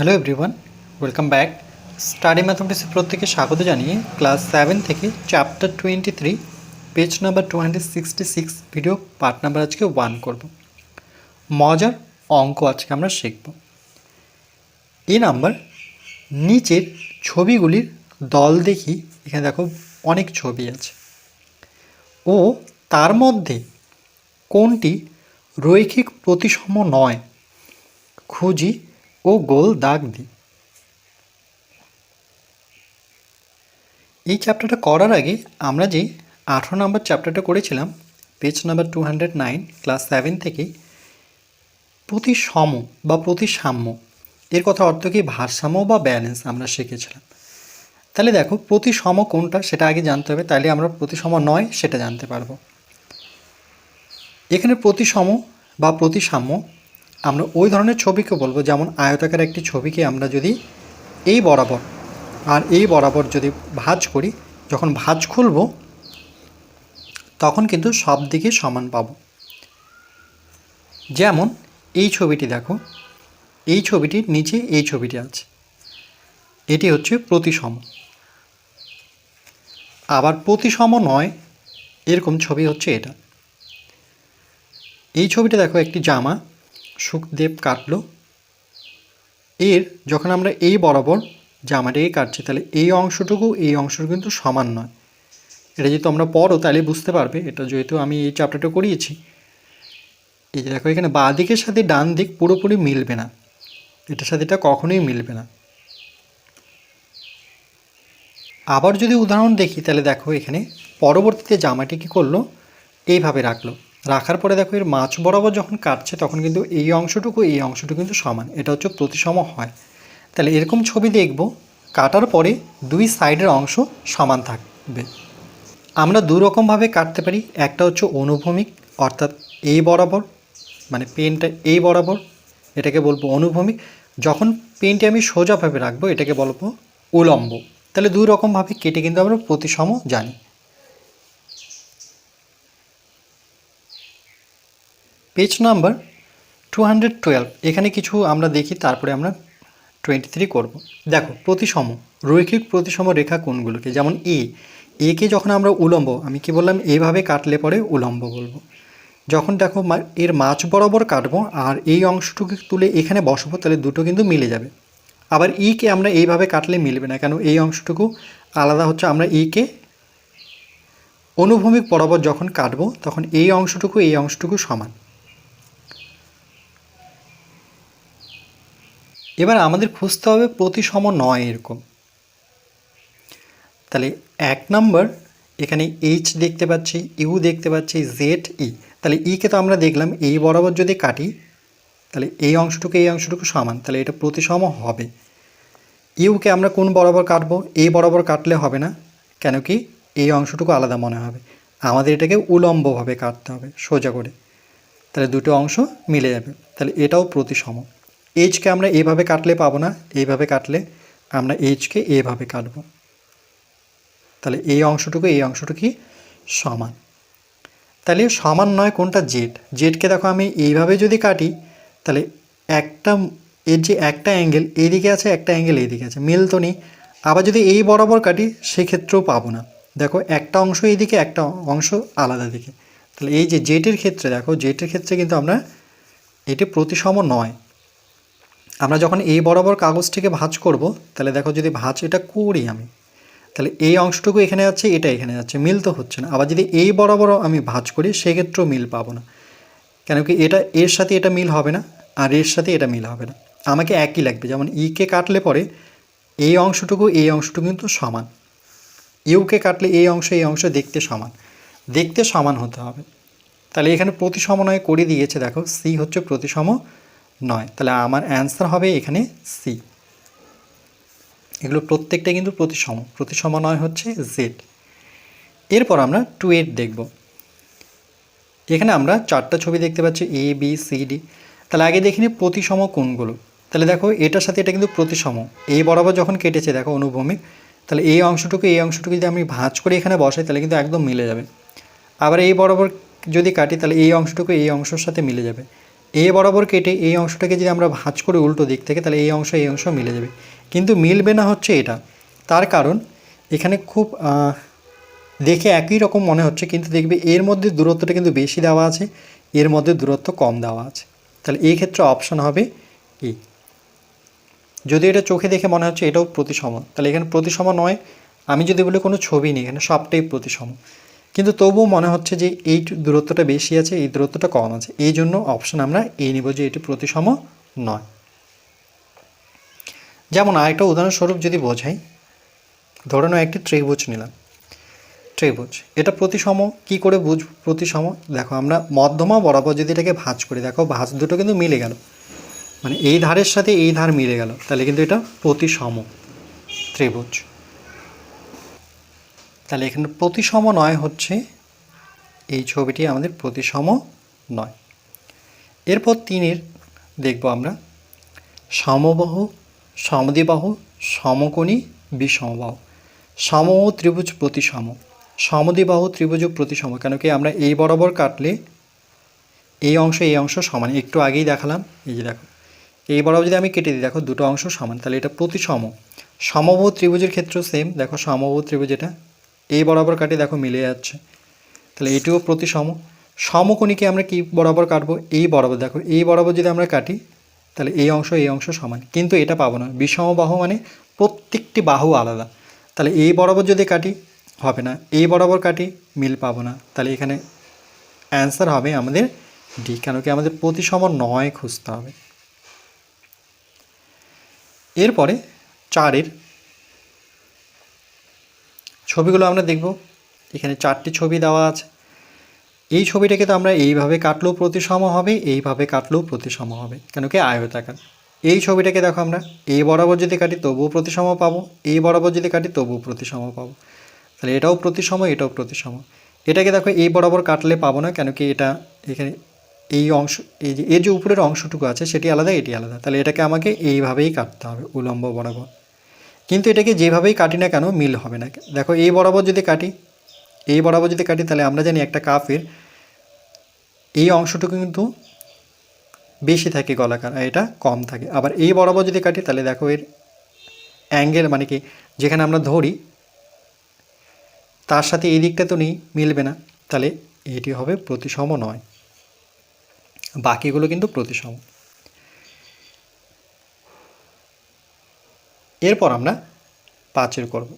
Hello everyone welcome back study ম্যাথমেটিক্সে প্রত্যেকে স্বাগত জানিয়ে ক্লাস সেভেন থেকে chapter twenty three page number two hundred sixty six video part number আজকে one করব। মজার অঙ্ক আজকে আমরা শিখব। এই নাম্বার নিচের ছবিগুলির দল দেখি, এখানে দেখো অনেক ছবি আছে। ও তার মধ্যে কোনটি রৈখিক প্রতিসম নয়? খুঁজি ও গোল দাগ দিই এই চ্যাপ্টারটা করার আগে আমরা যে আঠেরো নম্বর চ্যাপ্টারটা করেছিলাম page number two hundred nine class seven থেকে প্রতি সম বা প্রতি সাম্য এর কথা অর্থ কি? ভারসাম্য বা ব্যালেন্স আমরা শিখেছিলাম। তাহলে দেখো প্রতি সম কোনটা সেটা আগে জানতে হবে, তাহলে আমরা প্রতি সম নয় সেটা জানতে পারব। এখানে প্রতি সম বা প্রতিসাম্য আমরা ওই ধরনের ছবিকে বলব, যেমন আয়তাকার একটি ছবিকে আমরা যদি এই বরাবর আর এই বরাবর যদি ভাঁজ করি, যখন ভাঁজ খুলব, তখন কিন্তু সব দিকে সমান পাব। যেমন এই ছবিটি দেখো, এই ছবিটির নিচে এই ছবিটি আছে। এটি হচ্ছে প্রতিসম। আবার প্রতিসম নয়, এরকম ছবি হচ্ছে এটা। এই ছবিটা দেখো একটি জামা সুখদেব কাটলো। এর যখন আমরা এই বরাবর জামাটাকে কাটছি, তাহলে এই অংশটুকু এই অংশটুকু কিন্তু সমান নয়। এটা যেহেতু আমরা পড়ো, তাহলে বুঝতে পারবে। এটা যেহেতু আমি এই চ্যাপ্টারটা করিয়েছি, এই যে দেখো, এখানে বাঁ দিকের সাথে ডান দিক পুরোপুরি মিলবে না। এটার সাথে এটা কখনোই মিলবে না। আবার যদি উদাহরণ দেখি, তাহলে দেখো এখানে পরবর্তীতে জামাটি কী করল? এইভাবে রাখল। রাখার পরে দেখো এর মাছ বরাবর যখন কাটছে, তখন কিন্তু এই অংশটুকু এই অংশটুকু কিন্তু সমান। এটা হচ্ছে প্রতিসম হয়। তাহলে এরকম ছবি দেখব, কাটার পরে দুই সাইডের অংশ সমান থাকবে। আমরা দু রকমভাবে কাটতে পারি। একটা হচ্ছে অনুভূমিক, অর্থাৎ এই বরাবর মানে পেনটা এই বরাবর, এটাকে বলব অনুভূমিক। যখন পেনটি আমি সোজাভাবে রাখব, এটাকে বলব উলম্ব। তাহলে দুই রকমভাবে কেটে কিন্তু আমরা প্রতিসম জানি। Page number two hundred twelve এখানে কিছু আমরা দেখি, তারপরে আমরা টোয়েন্টি থ্রি করব। দেখো, প্রতিসম, রৈখিক প্রতিসম রেখা কোনগুলোকে? যেমন এ একে যখন আমরা উলম্ব, আমি কি বললাম? এইভাবে কাটলে পরে উলম্ব বলব। যখন দেখো এর মাছ বরাবর কাটবো আর এই অংশটুকু তুলে এখানে বসাবো, তাহলে দুটো কিন্তু মিলে যাবে। আবার ইকে আমরা এইভাবে কাটলে মিলবে না, কেন? এই অংশটুকু আলাদা হচ্ছে, আমরা ইকে অনুভূমিক বরাবর যখন কাটবো, তখন এই অংশটুকু এই অংশটুকু সমান। এবার আমাদের খুঁজতে হবে প্রতিসম নয় এরকম। তাহলে এক নম্বর, এখানে এইচ দেখতে পাচ্ছি ইউ দেখতে পাচ্ছি জেড ই তাহলে ইকে তো আমরা দেখলাম এই বরাবর যদি কাটি, তাহলে এই অংশটুকু এই অংশটুকু সমান, তাহলে এটা প্রতিসম হবে। ইউকে আমরা কোন বরাবর কাটবো? এই বরাবর কাটলে হবে না, কেন কি এই অংশটুকু আলাদা মনে হবে। আমাদের এটাকে উলম্বভাবে কাটতে হবে, সোজা করে। তাহলে দুটো অংশ মিলে যাবে, তাহলে এটাও প্রতিসম। এইচকে আমরা এইভাবে কাটলে পাবো না এইভাবে কাটলে আমরা এইচকে এইভাবে কাটবো। তাহলে এই অংশটুকু এই অংশটুকু সমান। তাহলে সমান নয় কোনটা জেড জেডকে দেখো আমি এইভাবে যদি কাটি, তাহলে একটা এর যে একটা অ্যাঙ্গেল এইদিকে আছে, একটা অ্যাঙ্গেল এইদিকে আছে, মিল তো নেই। আবার যদি এই বরাবর কাটি, সেক্ষেত্রেও পাবো না। দেখো একটা অংশ এইদিকে একটা অংশ আলাদা দিকে। তাহলে এই যে জেটের ক্ষেত্রে, দেখো জেটের ক্ষেত্রে কিন্তু আমরা, এটি প্রতিসম নয়। আমরা যখন এই বরাবর কাগজটিকে ভাঁজ করব, তাহলে দেখো যদি ভাঁজ এটা করি আমি, তাহলে এই অংশটুকু এখানে যাচ্ছে, এটা এখানে যাচ্ছে, মিল তো হচ্ছে না। আবার যদি এই বরাবর আমি ভাঁজ করি, সেক্ষেত্রেও মিল পাবো না। কেন কি এটা, এর সাথে এটা মিল হবে না, আর এর সাথে এটা মিল হবে না। আমাকে একই লাগবে, যেমন ইকে কাটলে পরে এই অংশটুকু এই অংশটুকু কিন্তু সমান। ইউকে কাটলে এই অংশ এই অংশ দেখতে সমান। দেখতে সমান হতে হবে। তাহলে এখানে প্রতিসম নয় করে দিয়েছে, দেখো, সি হচ্ছে প্রতিসম নয়। তাহলে আমার অ্যান্সার হবে এখানে সি এগুলো প্রত্যেকটা কিন্তু প্রতিসম। প্রতিসম নয় হচ্ছে জেড এরপর আমরা টু এইট দেখব। এখানে আমরা চারটা ছবি দেখতে পাচ্ছি এ বি সি ডি তাহলে আগে দেখিনি প্রতিসম কোনগুলো। তাহলে দেখো এটার সাথে এটা কিন্তু প্রতিসম। এই বরাবর যখন কেটেছে, দেখো অনুভূমিক। তাহলে এই অংশটুকু এই অংশটুকু যদি আমি ভাঁজ করে এখানে বসাই, তাহলে কিন্তু একদম মিলে যাবে। আবার এই বরাবর যদি কাটি, তাহলে এই অংশটুকু এই অংশের সাথে মিলে যাবে। এ বরাবর কেটে এই অংশটাকে যদি আমরা ভাঁজ করে উল্টো দিক থেকে, তাহলে এই অংশ এই অংশ মিলে যাবে। কিন্তু মিলবে না হচ্ছে এটা। তার কারণ, এখানে খুব দেখে একই রকম মনে হচ্ছে, কিন্তু দেখবে এর মধ্যে দূরত্বটা কিন্তু বেশি দেওয়া আছে, এর মধ্যে দূরত্ব কম দেওয়া আছে। তাহলে এই ক্ষেত্রে অপশন হবে এই যদি এটা চোখে দেখে মনে হচ্ছে এটাও প্রতিসম, তাহলে এখানে প্রতিসম নয়। আমি যদি বলি কোনো ছবি নেই, এখানে সবটাই প্রতিসম। কিন্তু তবুও মনে হচ্ছে যে এই দূরত্বটা বেশি আছে, এই দূরত্বটা কম আছে। এই জন্য অপশন আমরা এই নিব যে এটি প্রতিসম নয়। যেমন আরেকটা উদাহরণস্বরূপ যদি বোঝাই, ধরে নাও একটি ত্রিভুজ নিলাম। ত্রিভুজ, এটা প্রতিসম, কি করে বুঝ প্রতিসম, দেখো আমরা মধ্যমা বরাবর যদি এটাকে ভাঁজ করি, দেখো ভাঁজ দুটো কিন্তু মিলে গেল। মানে এই ধারের সাথে এই ধার মিলে গেল, তাহলে কিন্তু এটা প্রতিসম ত্রিভুজ। তাহলে এখানে প্রতিসম নয় হচ্ছে, এই ছবিটি আমাদের প্রতিসম নয়। এরপর তিনের দেখব আমরা, সমবাহ সমদিবাহ সমকোণী, বিষমবাহু। সমবাহু, ত্রিভুজ, প্রতিসম। সমদ্বিবাহু, ত্রিভুজ, প্রতিসম, কেন কি আমরা এই বরাবর কাটলে এই অংশ এই অংশ সমান। একটু আগেই দেখালাম, এই যে দেখো, এই বরাবর যদি আমি কেটে দিই, দেখো, দুটো অংশ সমান। তাহলে এটা প্রতিসম। সমবাহু, ত্রিভুজের ক্ষেত্রেও সেম দেখো, সমবাহু, ত্রিভুজ এটা এই বরাবর কাটি দেখো মিলে যাচ্ছে। তাহলে এটিও প্রতিসম সমকোণীকে আমরা কি বরাবর কাটবো? এই বরাবর, দেখো, এই বরাবর যদি আমরা কাটি, তাহলে এই অংশ এই অংশ সমান। কিন্তু এটা পাবো না। বিষম মানে প্রত্যেকটি বাহু আলাদা। তাহলে এই বরাবর যদি কাটি, হবে না। এই বরাবর কাটি, মিল পাবো না। তাহলে এখানে অ্যান্সার হবে আমাদের ডি কেন কি আমাদের প্রতিসম নয় খুঁজতে হবে। এরপরে চারের ছবিগুলো আমরা দেখব। এখানে চারটি ছবি দেওয়া আছে। এই ছবিটাকে তো আমরা এইভাবে কাটলেও প্রতিসম হবে, এইভাবে কাটলেও প্রতিসম হবে। কেন কি? আয়তাকার এই ছবিটাকে দেখো আমরা। এই বরাবর যদি কাটি, তবুও প্রতিসম পাবো। এই বরাবর যদি কাটি, তবুও প্রতিসম পাবো। তাহলে এটাও প্রতিসম এটাও প্রতিসম। এটাকে দেখো এই বরাবর কাটলে পাবো না, কেন কি? এটা এখানে এই অংশ, এই যে, এর যে উপরের অংশটুকু আছে, সেটি আলাদা, এটি আলাদা। তাহলে এটাকে আমাকে এইভাবেই কাটতে হবে, উলম্ব বরাবর। কিন্তু এটাকে যেভাবেই কাটি না কেন মিল হবে না। দেখো, এই বরাবর যদি কাটি, এই বরাবর যদি কাটি, তাহলে আমরা জানি একটা কাফের, এই অংশটুকু কিন্তু বেশি থাকে গলাকার এটা কম থাকে। আবার এই বরাবর যদি কাটি, তাহলে দেখো এর অ্যাঙ্গেল মানে কি? যেখানে আমরা ধরি, তার সাথে এই দিকটা তো নেই, মিলবে না। তাহলে এটি হবে প্রতিসম নয়। বাকিগুলো কিন্তু প্রতিসম। এরপর আমরা পাঁচের করব।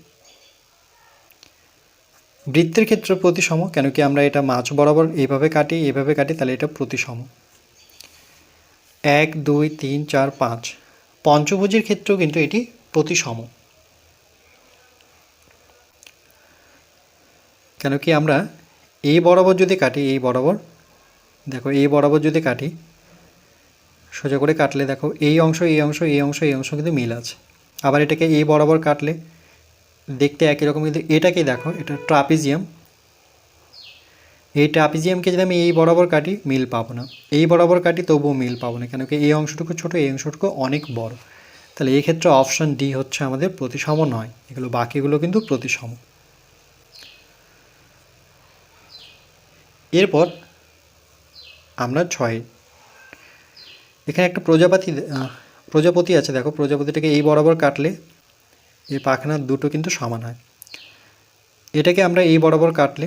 বৃত্তের ক্ষেত্রে প্রতিসম, কেন কি আমরা এটা মাছ বরাবর এইভাবে কাটি এইভাবে কাটি, তাহলে এটা প্রতিসম। এক, দুই, তিন, চার, পাঁচ। পঞ্চভুজের ক্ষেত্রেও কিন্তু এটি প্রতিসম। কেন কি আমরা এই বরাবর যদি কাটি এই বরাবর, দেখো এই বরাবর যদি কাটি, সোজা করে কাটলে দেখো, এই অংশ এই অংশ এই অংশ এই অংশ কিন্তু মিল আছে। আবার এটাকে এই বরাবর কাটলে দেখতে একই রকম, কিন্তু এটাকে দেখো, এটা ট্রাপিজিয়াম। এই ট্রাপিজিয়ামকে যদি আমি এই বরাবর কাটি, মিল পাবো না। এই বরাবর কাটি, তবুও মিল পাবো না কেন কি এই অংশটুকু ছোট, এই অংশটুকু অনেক বড়। তাহলে এই ক্ষেত্রে অপশন ডি হচ্ছে আমাদের প্রতিসম নয়, এগুলো বাকিগুলো কিন্তু প্রতিসম। এরপর আমরা ছয়। এখানে একটা প্রজাপতি প্রজাপতি আছে, দেখো, প্রজাপতিটাকে এই বরাবর কাটলে এই পাখনার দুটো কিন্তু সমান হয়। এটাকে আমরা এই বরাবর কাটলে,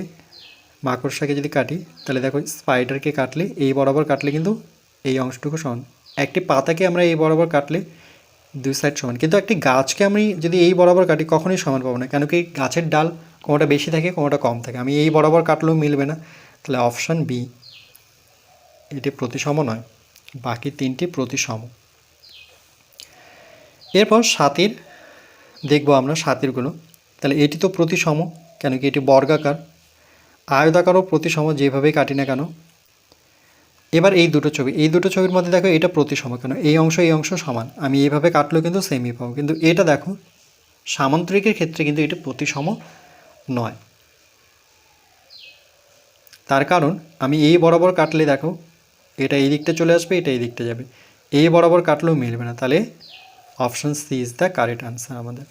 মাকড়সাকে যদি কাটি, তাহলে দেখো স্পাইডারকে কাটলে এই বরাবর কাটলে কিন্তু এই অংশটুকু সমান। একটি পাতাকে আমরা এই বরাবর কাটলে দুই সাইড সমান। কিন্তু একটি গাছকে আমি যদি এই বরাবর কাটি, কখনোই সমান পাবো না কেন কি গাছের ডাল কোনোটা বেশি থাকে, কোনোটা কম থাকে। আমি এই বরাবর কাটলেও মিলবে না। তাহলে অপশান বি এটি প্রতিসম নয়, বাকি তিনটি প্রতিসম। এরপর সাতের, দেখব আমরা সাতেরগুলো। তাহলে এটি তো প্রতিসম, কেন কি এটি বর্গাকার। আয়তাকারও প্রতিসম, যেভাবেই কাটি না কেন। এবার এই দুটো ছবি, এই দুটো ছবির মধ্যে দেখো এটা প্রতিসম, কেন এই অংশ এই অংশ সমান। আমি এইভাবে কাটলেও কিন্তু সেমই পাবো। কিন্তু এটা দেখো, সামান্তরিকের ক্ষেত্রে কিন্তু এটা প্রতিসম নয়। তার কারণ, আমি এই বরাবর কাটলে দেখো, এটা এই দিকটা চলে আসবে, এটা এই দিকটা যাবে। এই বরাবর কাটলেও মিলবে না। তাহলে option C is the correct answer আমাদের।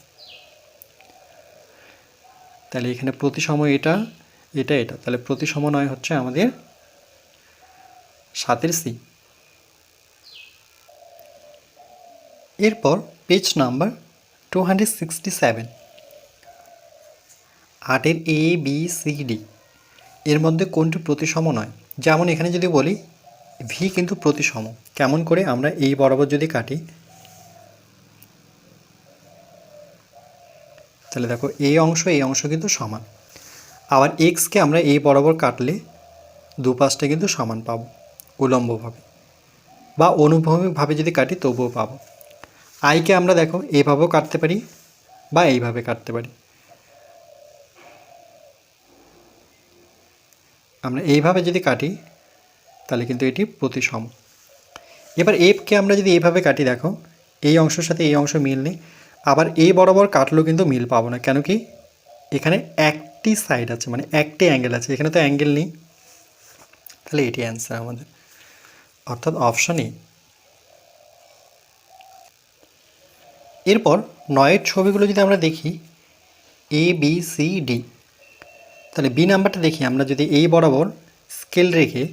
তাহলে এখানে প্রতিসম এটা এটা এটা। তাহলে প্রতিসম নয় হচ্ছে আমাদের সাতের সি এরপর page number two hundred sixty seven আটের এ বি সি ডি এর মধ্যে কোনটি প্রতিসম নয় যেমন এখানে যদি বলি ভি কিন্তু প্রতিসম কেমন করে আমরা এই বরাবর যদি কাটি তাহলে দেখো এই অংশ এই অংশ কিন্তু সমান। আবার এক্সকে আমরা এই বরাবর কাটলে দুপাশটা কিন্তু সমান পাবো, উলম্বভাবে। বা অনুভূমিকভাবে যদি কাটি তবুও পাবো। আইকে আমরা দেখো এইভাবেও কাটতে পারি বা এইভাবে কাটতে পারি। আমরা এইভাবে যদি কাটি, তাহলে কিন্তু এটি প্রতিসম। এবার এফকে আমরা যদি এইভাবে কাটি, দেখো, এই অংশের সাথে এই অংশ মিল নেই। আবার এই বরাবর কাটলেও কিন্তু মিল পাবো না। কেন কি? এখানে একটি সাইড আছে মানে একটি অ্যাঙ্গেল আছে। এখানে তো অ্যাঙ্গেল নেই। তাহলে এটি অ্যান্সার আমাদের। অর্থাৎ অপশন এ এরপর নয়ের ছবিগুলো যদি আমরা দেখি এ বি সি ডি তাহলে বি নাম্বারটা দেখি। আমরা যদি এই বরাবর স্কেল রেখে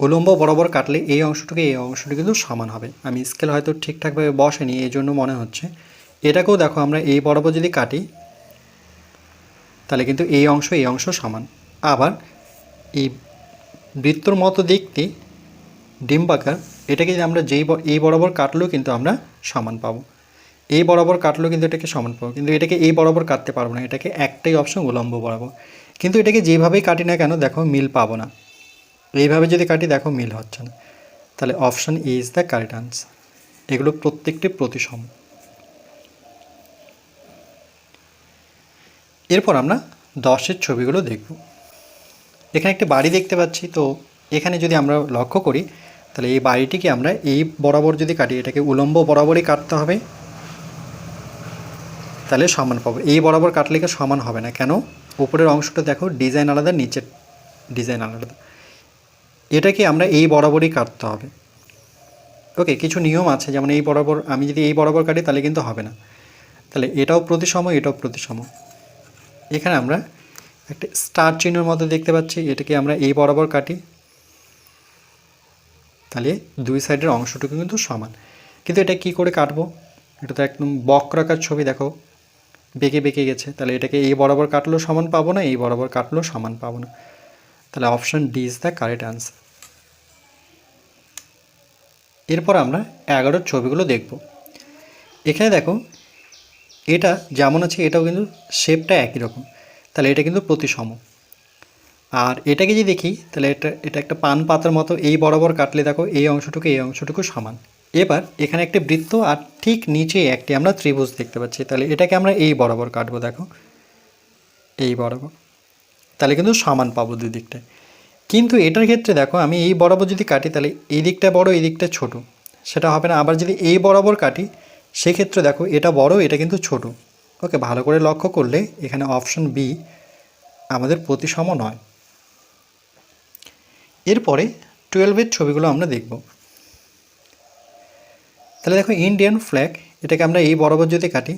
উলম্ব বরাবর কাটলে এই অংশটুকু এই অংশটি কিন্তু সমান হবে। আমি স্কেল হয়তো ঠিকঠাকভাবে বসেনি, এই জন্য মনে হচ্ছে। এটাকেও দেখো, আমরা এই বরাবর যদি কাটি, তাহলে কিন্তু এই অংশ এই অংশ সমান। আবার এই বৃত্তর মতো দেখতে ডিম্বাকার, এটাকে যদি আমরা যেই এই বরাবর কাটলেও কিন্তু আমরা সমান পাবো। এই বরাবর কাটলেও কিন্তু এটাকে সমান পাবো। কিন্তু এটাকে এই বরাবর কাটতে পারব না, এটাকে একটাই অপশন উলম্ব বরাবর। কিন্তু এটাকে যেভাবেই কাটি না কেন, দেখো মিল পাবো না। এইভাবে যদি কাটি, দেখো মিল হচ্ছে না। তাহলে option A is the correct answer এগুলো প্রত্যেকটি প্রতিসম। এরপর আমরা দশের ছবিগুলো দেখব। এখানে একটি বাড়ি দেখতে পাচ্ছি, তো এখানে যদি আমরা লক্ষ্য করি, তাহলে এই বাড়িটিকে আমরা এই বরাবর যদি কাটি, এটাকে উলম্ব বরাবরই কাটতে হবে। তাহলে সমান পাবো। এই বরাবর কাটলে সমান হবে না? কেন? উপরের অংশটা দেখো ডিজাইন আলাদা, নিচের ডিজাইন আলাদা। এটাকে আমরা এই বরাবরই কাটতে হবে। ওকে কিছু নিয়ম আছে, যেমন এই বরাবর, আমি যদি এই বরাবর কাটি, তাহলে কিন্তু হবে না। তাহলে এটাও প্রতিসম এটাও প্রতিসম। এখানে আমরা একটা স্টার চিহ্নের মতো দেখতে পাচ্ছি, এটাকে আমরা এই বরাবর কাটি। তাহলে দুই সাইডের অংশটুকু কিন্তু সমান। কিন্তু এটা কি করে কাটবো? এটা তো একদম বক্রাকার ছবি, দেখো। বেঁকে বেঁকে গেছে। তাহলে এটাকে এই বরাবর কাটলেও সমান পাবো না, এই বরাবর কাটলেও সমান পাবো না। তাহলে option D is the correct answer এরপর আমরা এগারোর ছবিগুলো দেখব। এখানে দেখো, এটা যেমন আছে, এটাও কিন্তু শেপটা একই রকম। তাহলে এটা কিন্তু প্রতিসম। আর এটাকে যদি দেখি, তাহলে এটা এটা একটা পান পাতার মতো, এই বরাবর কাটলে দেখো, এই অংশটুকু এই অংশটুকু সমান। এবার এখানে একটি বৃত্ত, আর ঠিক নিচে একটি আমরা ত্রিভুজ দেখতে পাচ্ছি। তাহলে এটাকে আমরা এই বরাবর কাটবো, দেখো। এই বরাবর। তাহলে কিন্তু সমান পাবো দুই দিকটায়। কিন্তু এটার ক্ষেত্রে দেখো, আমি এই বরাবর যদি কাটি, তাহলে এই দিকটা বড়, এই দিকটা ছোট। সেটা হবে না, আবার যদি এই বরাবর কাটি, সেক্ষেত্রে দেখো, এটা বড়, এটা কিন্তু ছোট। ওকে, ভালো করে লক্ষ্য করলে এখানে অপশন বি আমাদের প্রতিসম নয়। এরপরে টুয়েলভের ছবিগুলো আমরা দেখব। তাহলে দেখো ইন্ডিয়ান ফ্ল্যাগ এটাকে আমরা এই বরাবর যদি কাটি,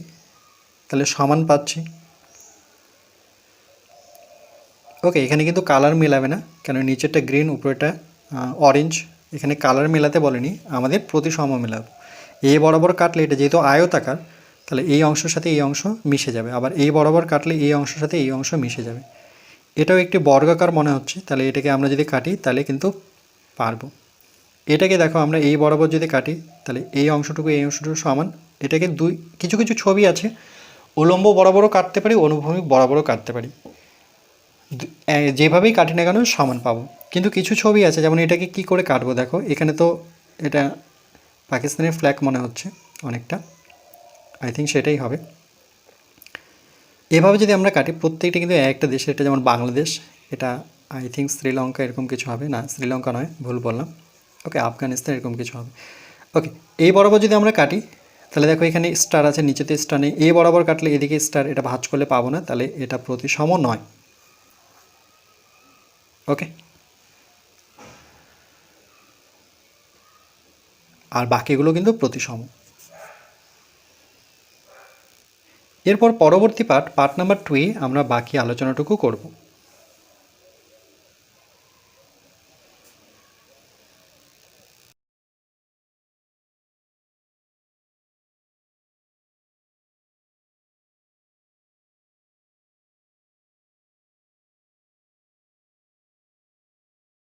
তাহলে সমান পাচ্ছি। ওকে এখানে কিন্তু কালার মেলাবে না কেন নিচেরটা গ্রিন উপরেটা অরেঞ্জ এখানে কালার মেলাতে বলেনি, আমাদের প্রতিসম মেলাবো। এই বরাবর কাটলে এটা যেহেতু আয়তাকার, তাহলে এই অংশের সাথে এই অংশ মিশে যাবে। আবার এই বরাবর কাটলে এই অংশের সাথে এই অংশ মিশে যাবে। এটাও একটি বর্গাকার মনে হচ্ছে, তাহলে এটাকে আমরা যদি কাটি, তাহলে কিন্তু পারব। এটাকে দেখো, আমরা এই বরাবর যদি কাটি, তাহলে এই অংশটুকু এই অংশটুকু সমান। এটাকে দুই, কিছু কিছু ছবি আছে, উলম্ব বরাবরও কাটতে পারি, অনুভূমিক বরাবরও কাটতে পারি। এ- যেভাবেই কাটি না কেন সমান পাবো। কিন্তু কিছু ছবি আছে, যেমন এটাকে কি করে কাটবো দেখো। এখানে তো এটা পাকিস্তানের ফ্ল্যাগ মনে হচ্ছে অনেকটা। আই থিঙ্ক সেটাই হবে। এভাবে যদি আমরা কাটি, প্রত্যেকটা কিন্তু একটা দেশে এটা যেমন বাংলাদেশ, এটা আই থিঙ্ক শ্রীলঙ্কা এরকম কিছু হবে। না, শ্রীলঙ্কা নয়, ভুল বললাম। ওকে আফগানিস্তান এরকম কিছু হবে। ওকে এই বরাবর যদি আমরা কাটি, তাহলে দেখো এখানে স্টার আছে, নিচেতে স্টার নেই। এই বরাবর কাটলে এদিকে স্টার এটা ভাজ করলে পাবো না। তাহলে এটা প্রতি প্রতিসম নয়। ওকে আর বাকিগুলো কিন্তু প্রতিসম। এরপর পরবর্তী পাঠ পাঠ নাম্বার টুয়ে আমরা বাকি আলোচনাটুকু করব।